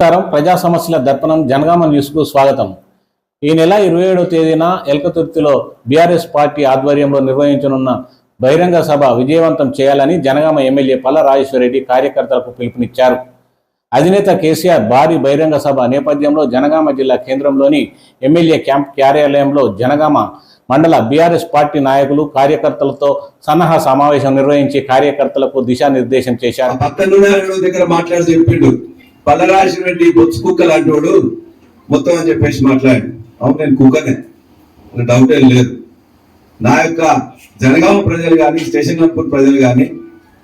నమస్కారం. ప్రజా సమస్యల దర్పణం జనగామ న్యూస్కు స్వాగతం. ఈ నెల ఇరవై ఏడవ తేదీన ఎల్కతుర్తిలో బీఆర్ఎస్ పార్టీ ఆధ్వర్యంలో నిర్వహించనున్న బహిరంగ సభ విజయవంతం చేయాలని జనగామ ఎమ్మెల్యే పల్ల రాజేశ్వరరెడ్డి కార్యకర్తలకు పిలుపునిచ్చారు. అధినేత కేసీఆర్ భారీ బహిరంగ సభ నేపథ్యంలో జనగామ జిల్లా కేంద్రంలోని ఎమ్మెల్యే క్యాంప్ కార్యాలయంలో జనగామ మండల బీఆర్ఎస్ పార్టీ నాయకులు కార్యకర్తలతో సన్నాహ సమావేశం నిర్వహించి కార్యకర్తలకు దిశానిర్దేశం చేశారు. ఆ రెడ్డి బొచ్చు కుక్క లాంటి వాడు మొత్తం అని చెప్పేసి మాట్లాడి అవును నేను కుక్కనే. డౌట్ ఏం లేదు. నా యొక్క జనగామ ప్రజలు కానీ స్టేషన్ కంపూర్ ప్రజలు కానీ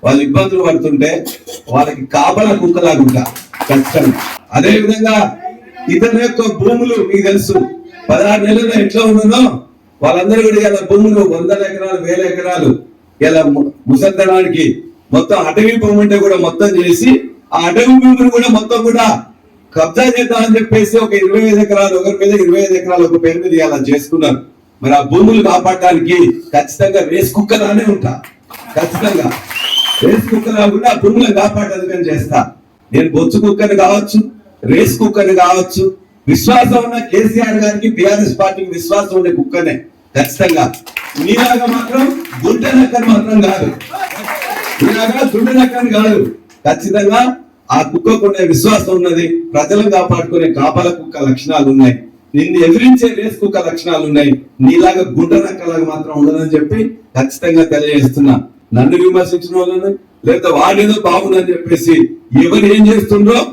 వాళ్ళు ఇబ్బందులు పడుతుంటే వాళ్ళకి కాపల కుక్కలాగుంటా ఖచ్చితంగా అదే విధంగా ఇతని యొక్క భూములు మీకు తెలుసు. పదహారు నెలల్లో ఎట్లా ఉన్నదో వాళ్ళందరూ కూడా ఇలా భూములు వందల ఎకరాలు వేల ఎకరాలు. ఇలా ము- మొత్తం అటవీ భూమి ఉంటే కూడా మొత్తం చేసి ఆ అటవీ భూమిని కూడా మొత్తం కూడా కబ్జా చేద్దామని చెప్పేసి ఒక ఇరవై ఐదు ఎకరాలు ఒకరి మీద ఇరవై ఐదు ఎకరాలు ఒక పేరు మీద ఇలా చేసుకున్నారు మరి ఆ భూములు కాపాడడానికి ఖచ్చితంగా రేస్ కుక్కలానే ఉంటా. ఖచ్చితంగా. రేస్ కుక్కలా కూడా ఆ భూములను కాపాడేందుకని చేస్తా. నేను బొచ్చు కుక్కని కావచ్చు రేస్ కుక్కని కావచ్చు విశ్వాసం ఉన్న కేసీఆర్ గారికి బీఆర్ఎస్ పార్టీకి విశ్వాసం ఉండే కుక్కనే. ఖచ్చితంగా. నీలాగా మాత్రం గుంట నక్కని మాత్రం కాదు. నీలాగా గుంట నక్కని కాదు. ఖచ్చితంగా ఆ కుక్కకు ఉండే విశ్వాసం ఉన్నది. ప్రజలను కాపాడుకునే కాపల కుక్క లక్షణాలు ఉన్నాయి. నిన్ను ఎదిరించే రేస్ కుక్క లక్షణాలు ఉన్నాయి. నీలాగా గుంట నక్కలాగా మాత్రం ఉండదని చెప్పి ఖచ్చితంగా తెలియజేస్తున్నా. నన్ను విమర్శించిన వాళ్ళని లేదా వాడేదో బాగుందని చెప్పేసి ఎవరు ఏం చేస్తుండ్రో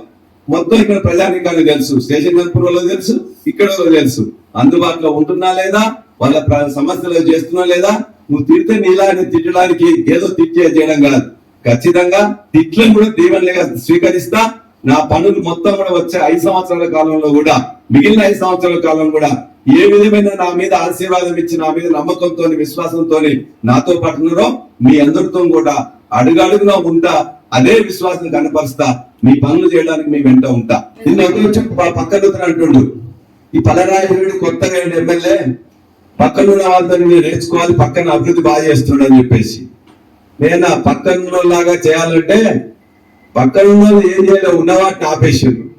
మొత్తం ఇక్కడ ప్రజానికానికి తెలుసు. స్టేషన్ కనుపూర్ తెలుసు ఇక్కడ తెలుసు. అందుబాటులో ఉంటున్నా లేదా? వాళ్ళ సమస్యలు చేస్తున్నా లేదా? నువ్వు తిడితే నీలాని తిట్టడానికి ఏదో తిట్టే చేయడం కాదు. ఖచ్చితంగా తిట్లను కూడా దీవెనలుగా స్వీకరిస్తా. నా పనులు మొత్తం కూడా వచ్చే ఐదు సంవత్సరాల కాలంలో కూడా మిగిలిన ఐదు సంవత్సరాల కాలం కూడా ఏ విధమైన నా మీద ఆశీర్వాదం ఇచ్చి నా మీద నమ్మకంతో విశ్వాసంతో నాతో పాటు మీ అందరితో కూడా అడుగడుగునా ఉంటా అదే విశ్వాసం కనపరుస్తా మీ పనులు చేయడానికి మీ వెంట ఉంటా. నిన్న ఒకరు వచ్చి పక్కన అంటుండు ఈ పలరాయుడు కొత్తగా ఎమ్మెల్యే పక్కన ఉన్న వాళ్ళతో నేను నేర్చుకోవాలి పక్కన అభివృద్ధి బాగా చేస్తుండని చెప్పేసి. నేను పక్కన లాగా చేయాలంటే పక్కన ఉన్న వాళ్ళు ఏం చేయలేదు ఉన్నవాటిని ఆపేసిండు ఆపేసిండ్రు.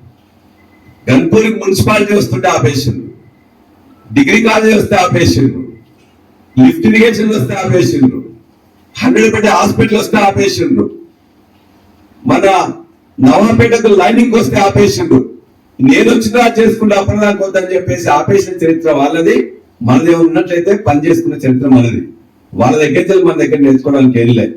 గన్పూర్కి మున్సిపాలిటీ వస్తుంటే ఆపేసిండ్రు. డిగ్రీ కాలేజ్ వస్తే ఆపేసిండ్రు. లిఫ్ట్ ఇరిగేషన్ వస్తే ఆపేసిండ్రు. హండ్రెడ్ పెట్టి హాస్పిటల్ వస్తే ఆపేసిండ్రు. మన నవాపేటకు లైనింగ్ వస్తే ఆపేసిండ్రు. నేను వచ్చినా చేసుకుంటే అప్పటిదాకా వద్దని చెప్పేసి ఆపేసిన చరిత్ర వాళ్ళది. మనదే ఉన్నట్లయితే పని చేసుకున్న చరిత్ర మనది. వాళ్ళ దగ్గర మన దగ్గర నేర్చుకోవడానికి ఏం లేదు.